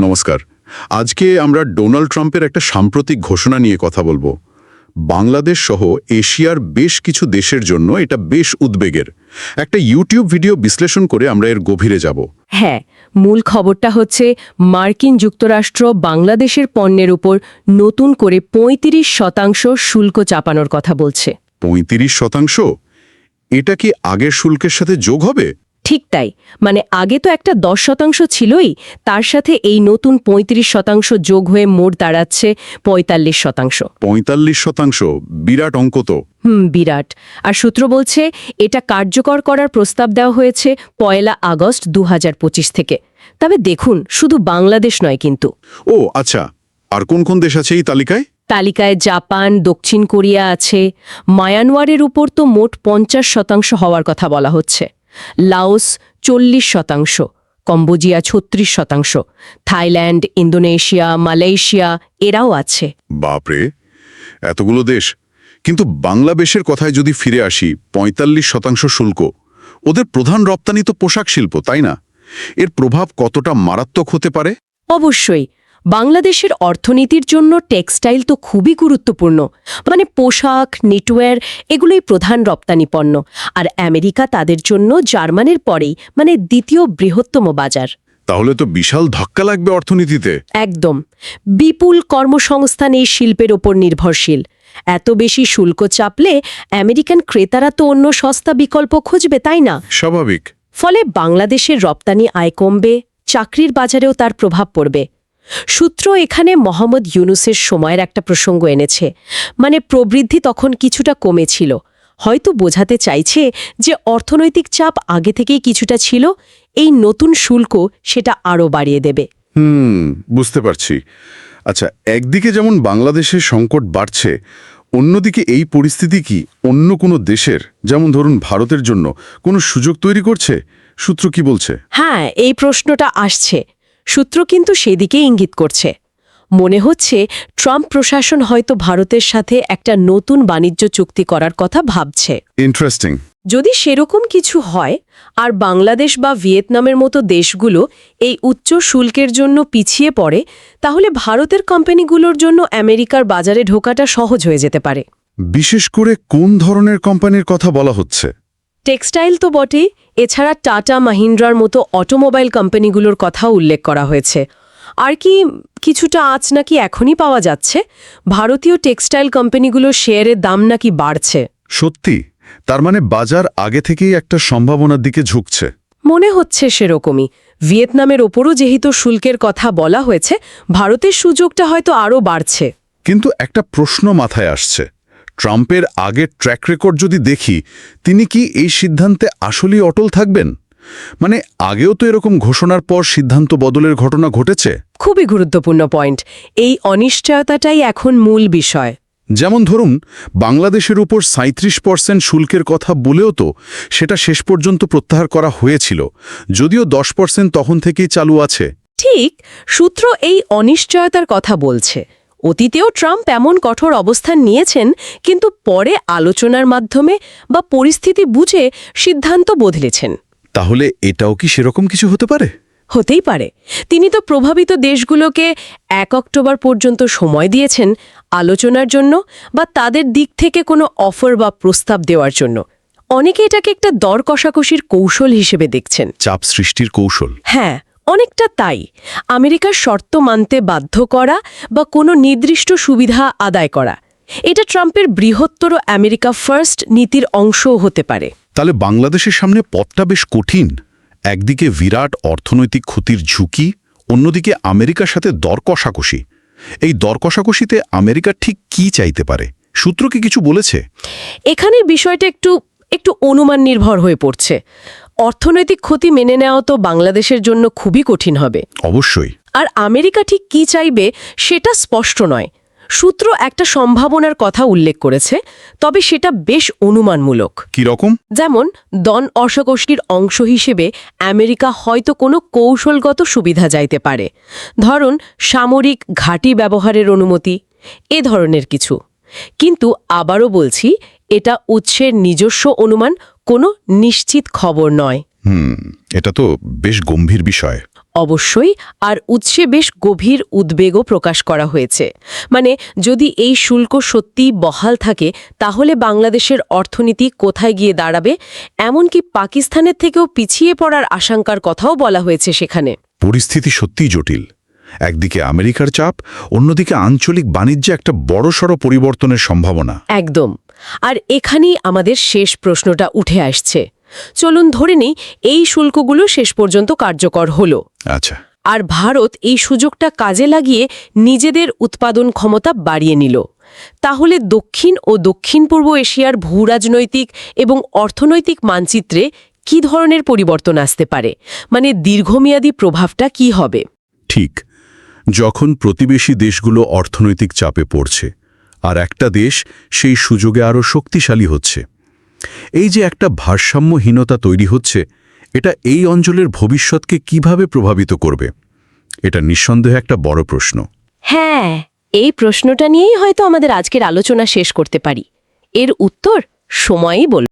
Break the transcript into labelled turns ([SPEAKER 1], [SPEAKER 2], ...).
[SPEAKER 1] নমস্কার। আজকে আমরা ডোনাল্ড ট্রাম্পের একটা সাম্প্রতিক ঘোষণা নিয়ে কথা বলব। বাংলাদেশ সহ এশিয়ার বেশ কিছু দেশের জন্য এটা বেশ উদ্বেগের। একটা ইউটিউব ভিডিও বিশ্লেষণ করে আমরা এর গভীরে যাব।
[SPEAKER 2] হ্যাঁ মূল খবরটা হচ্ছে মার্কিন যুক্তরাষ্ট্র বাংলাদেশের পণ্যের উপর নতুন করে ৩৫ শতাংশ শুল্ক চাপানোর কথা বলছে।
[SPEAKER 1] পঁয়ত্রিশ শতাংশ? এটা কি আগের শুল্কের সাথে যোগ হবে?
[SPEAKER 2] ঠিক তাই। মানে আগে তো একটা দশ শতাংশ ছিলই তার সাথে এই নতুন ৩৫ শতাংশ যোগ হয়ে মোট দাঁড়াচ্ছে পঁয়তাল্লিশ শতাংশ।
[SPEAKER 1] পঁয়তাল্লিশ শতাংশ? বিরাট অঙ্ক তো।
[SPEAKER 2] হুম বিরাট। আর সূত্র বলছে এটা কার্যকর করার প্রস্তাব দেওয়া হয়েছে পয়লা আগস্ট দু হাজার পঁচিশ থেকে। তবে দেখুন শুধু বাংলাদেশ নয় কিন্তু।
[SPEAKER 1] ও আচ্ছা। আর কোন কোন দেশ আছে এই তালিকায়?
[SPEAKER 2] তালিকায় জাপান দক্ষিণ কোরিয়া আছে। মায়ানওয়ারের উপর তো মোট পঞ্চাশ শতাংশ হওয়ার কথা বলা হচ্ছে। লাওস চল্লিশ শতাংশ কম্বোজিয়া ছত্রিশ শতাংশ থাইল্যান্ড ইন্দোনেশিয়া মালয়েশিয়া এরাও আছে।
[SPEAKER 1] বাপরে এতগুলো দেশ। কিন্তু বাংলাদেশের কথায় যদি ফিরে আসি পঁয়তাল্লিশ শতাংশ শুল্ক। ওদের প্রধান রপ্তানি তো পোশাক শিল্প তাই না? এর প্রভাব কতটা মারাত্মক হতে পারে?
[SPEAKER 2] অবশ্যই বাংলাদেশের অর্থনীতির জন্য টেক্সটাইল তো খুবই গুরুত্বপূর্ণ। মানে পোশাক নেটওয়্যার এগুলোই প্রধান রপ্তানি পণ্য। আর আমেরিকা তাদের জন্য জার্মানির পরেই মানে দ্বিতীয় বৃহত্তম বাজার।
[SPEAKER 1] তাহলে তো বিশাল ধাক্কা লাগবে অর্থনীতিতে।
[SPEAKER 2] একদম। বিপুল কর্মসংস্থান এই শিল্পের ওপর নির্ভরশীল। এত বেশি শুল্ক চাপলে আমেরিকান ক্রেতারা তো অন্য সস্তা বিকল্প খুঁজবে তাই না?
[SPEAKER 1] স্বাভাবিক।
[SPEAKER 2] ফলে বাংলাদেশের রপ্তানি আয় কমবে চাকরির বাজারেও তার প্রভাব পড়বে। সূত্র এখানে মোহাম্মদ ইউনুসের সময়ের একটা প্রসঙ্গ এনেছে। মানে প্রবৃদ্ধি তখন কিছুটা কমেছিল। হয়তো বোঝাতে চাইছে যে অর্থনৈতিক চাপ আগে থেকেই কিছুটা ছিল এই নতুন শুল্ক সেটা আরও বাড়িয়ে দেবে।
[SPEAKER 1] হুম বুঝতে পারছি। আচ্ছা একদিকে যেমন বাংলাদেশের সংকট বাড়ছে অন্যদিকে এই পরিস্থিতি কি অন্য কোনো দেশের যেমন ধরুন ভারতের জন্য কোনো সুযোগ তৈরি করছে? সূত্র কি বলছে?
[SPEAKER 2] হ্যাঁ এই প্রশ্নটা আসছে। সূত্র কিন্তু সেদিকে ইঙ্গিত করছে। মনে হচ্ছে ট্রাম্প প্রশাসন হয়তো ভারতের সাথে একটা নতুন বাণিজ্য চুক্তি করার কথা ভাবছে।
[SPEAKER 1] ইন্টারেস্টিং
[SPEAKER 2] যদি সেরকম কিছু হয় আর বাংলাদেশ বা ভিয়েতনামের মতো দেশগুলো এই উচ্চ শুল্কের জন্য পিছিয়ে পড়ে তাহলে ভারতের কোম্পানিগুলোর জন্য আমেরিকার বাজারে ঢোকাটা সহজ হয়ে যেতে পারে।
[SPEAKER 1] বিশেষ করে কোন ধরনের কোম্পানির কথা বলা হচ্ছে?
[SPEAKER 2] টেক্সটাইল তো বটেই এছাড়া টাটা মাহিন্দ্রার মতো অটোমোবাইল কোম্পানিগুলোর কথাও উল্লেখ করা হয়েছে। আর কি কিছুটা আঁচ নাকি এখনই পাওয়া যাচ্ছে? ভারতীয় টেক্সটাইল কোম্পানিগুলোর শেয়ারের দাম নাকি বাড়ছে?
[SPEAKER 1] সত্যি তার মানে বাজার আগে থেকেই একটা সম্ভাবনার দিকে ঝুঁকছে।
[SPEAKER 2] মনে হচ্ছে সেরকমই। ভিয়েতনামের ওপরও যেহেতু শুল্কের কথা বলা হয়েছে ভারতের সুযোগটা হয়তো আরও বাড়ছে।
[SPEAKER 1] কিন্তু একটা প্রশ্ন মাথায় আসছে। ট্রাম্পের আগের ট্র্যাক রেকর্ড যদি দেখি তিনি কি এই সিদ্ধান্তে আসলেই অটল থাকবেন? মানে আগেও তো এরকম ঘোষণার পর সিদ্ধান্ত বদলের ঘটনা ঘটেছে?
[SPEAKER 2] খুবই গুরুত্বপূর্ণ পয়েন্ট। এই অনিশ্চয়তাটাই এখন মূল বিষয়।
[SPEAKER 1] যেমন ধরুন বাংলাদেশের উপর সাঁত্রিশ পার্সেন্ট শুল্কের কথা বলেও তো সেটা শেষ পর্যন্ত প্রত্যাহার করা হয়েছিল। যদিও দশ পার্সেন্ট তখন থেকেই চালু আছে।
[SPEAKER 2] ঠিক সূত্র এই অনিশ্চয়তার কথা বলছে। অতীতেও ট্রাম্প এমন কঠোর অবস্থান নিয়েছেন কিন্তু পরে আলোচনার মাধ্যমে বা পরিস্থিতি বুঝে সিদ্ধান্ত বদলেছেন।
[SPEAKER 1] তাহলে এটাও কি সেরকম কিছু হতে পারে?
[SPEAKER 2] হতেই পারে। তিনি তো প্রভাবিত দেশগুলোকে এক অক্টোবর পর্যন্ত সময় দিয়েছেন আলোচনার জন্য বা তাদের দিক থেকে কোনো অফার বা প্রস্তাব দেওয়ার জন্য। অনেকে এটাকে একটা দর কষাকষির কৌশল হিসেবে দেখছেন।
[SPEAKER 1] চাপ সৃষ্টির কৌশল।
[SPEAKER 2] হ্যাঁ অনেকটা তাই। আমেরিকার শর্ত মানতে বাধ্য করা বা কোনো নির্দিষ্ট সুবিধা আদায় করা। এটা ট্রাম্পের বৃহত্তর আমেরিকা ফার্স্ট নীতির অংশও হতে পারে।
[SPEAKER 1] তাহলে বাংলাদেশের সামনে পথটা বেশ কঠিন। একদিকে বিরাট অর্থনৈতিক ক্ষতির ঝুঁকি অন্যদিকে আমেরিকার সাথে দর কষাকষি। এই দর কষাকষিতে আমেরিকা ঠিক কি চাইতে পারে? সূত্র কি কিছু বলেছে?
[SPEAKER 2] এখানের বিষয়টা একটু একটু অনুমান নির্ভর হয়ে পড়ছে। অর্থনৈতিক ক্ষতি মেনে নেওয়া তো বাংলাদেশের জন্য খুবই কঠিন হবে।
[SPEAKER 1] অবশ্যই।
[SPEAKER 2] আর আমেরিকা ঠিক কি চাইবে সেটা স্পষ্ট নয়। সূত্র একটা সম্ভাবনার কথা উল্লেখ করেছে তবে সেটা বেশ অনুমানমূলক।
[SPEAKER 1] কি রকম?
[SPEAKER 2] যেমন দন অর্শকোষ্ঠীর অংশ হিসেবে আমেরিকা হয়তো কোনো কৌশলগত সুবিধা যাইতে পারে। ধরুন সামরিক ঘাঁটি ব্যবহারের অনুমতি এ ধরনের কিছু। কিন্তু আবারও বলছি এটা উৎসের নিজস্ব অনুমান কোনো নিশ্চিত খবর নয়।
[SPEAKER 1] হুম এটা তো বেশ গম্ভীর বিষয়।
[SPEAKER 2] অবশ্যই আর উৎসে বেশ গভীর উদ্বেগও প্রকাশ করা হয়েছে। মানে যদি এই শুল্ক সত্যিই বহাল থাকে তাহলে বাংলাদেশের অর্থনীতি কোথায় গিয়ে দাঁড়াবে? এমনকি পাকিস্তানের থেকেও পিছিয়ে পড়ার আশঙ্কার কথাও বলা হয়েছে সেখানে।
[SPEAKER 3] পরিস্থিতি সত্যিই জটিল। একদিকে আমেরিকার চাপ অন্যদিকে আঞ্চলিক বাণিজ্যে একটা বড়সড় পরিবর্তনের সম্ভাবনা।
[SPEAKER 2] একদম। আর এখানেই আমাদের শেষ প্রশ্নটা উঠে আসছে। চলুন ধরে নিই এই শুল্কগুলো শেষ পর্যন্ত কার্যকর হলো।
[SPEAKER 3] আচ্ছা।
[SPEAKER 2] আর ভারত এই সুযোগটা কাজে লাগিয়ে নিজেদের উৎপাদন ক্ষমতা বাড়িয়ে নিল। তাহলে দক্ষিণ ও দক্ষিণ পূর্ব এশিয়ার ভূরাজনৈতিক এবং অর্থনৈতিক মানচিত্রে কি ধরনের পরিবর্তন আসতে পারে? মানে দীর্ঘমেয়াদী প্রভাবটা কি হবে?
[SPEAKER 1] ঠিক। যখন প্রতিবেশী দেশগুলো অর্থনৈতিক চাপে পড়ছে, আর একটা দেশ সেই সুযোগে আরও শক্তিশালী হচ্ছে। এই যে একটা ভারসাম্যহীনতা তৈরি হচ্ছে, এটা এই অঞ্চলের ভবিষ্যৎকে কীভাবে প্রভাবিত করবে? এটা নিঃসন্দেহে একটা বড় প্রশ্ন।
[SPEAKER 2] হ্যাঁ এই প্রশ্নটা নিয়েই হয়তো আমাদের আজকের আলোচনা শেষ করতে পারি। এর উত্তর সময়ই বল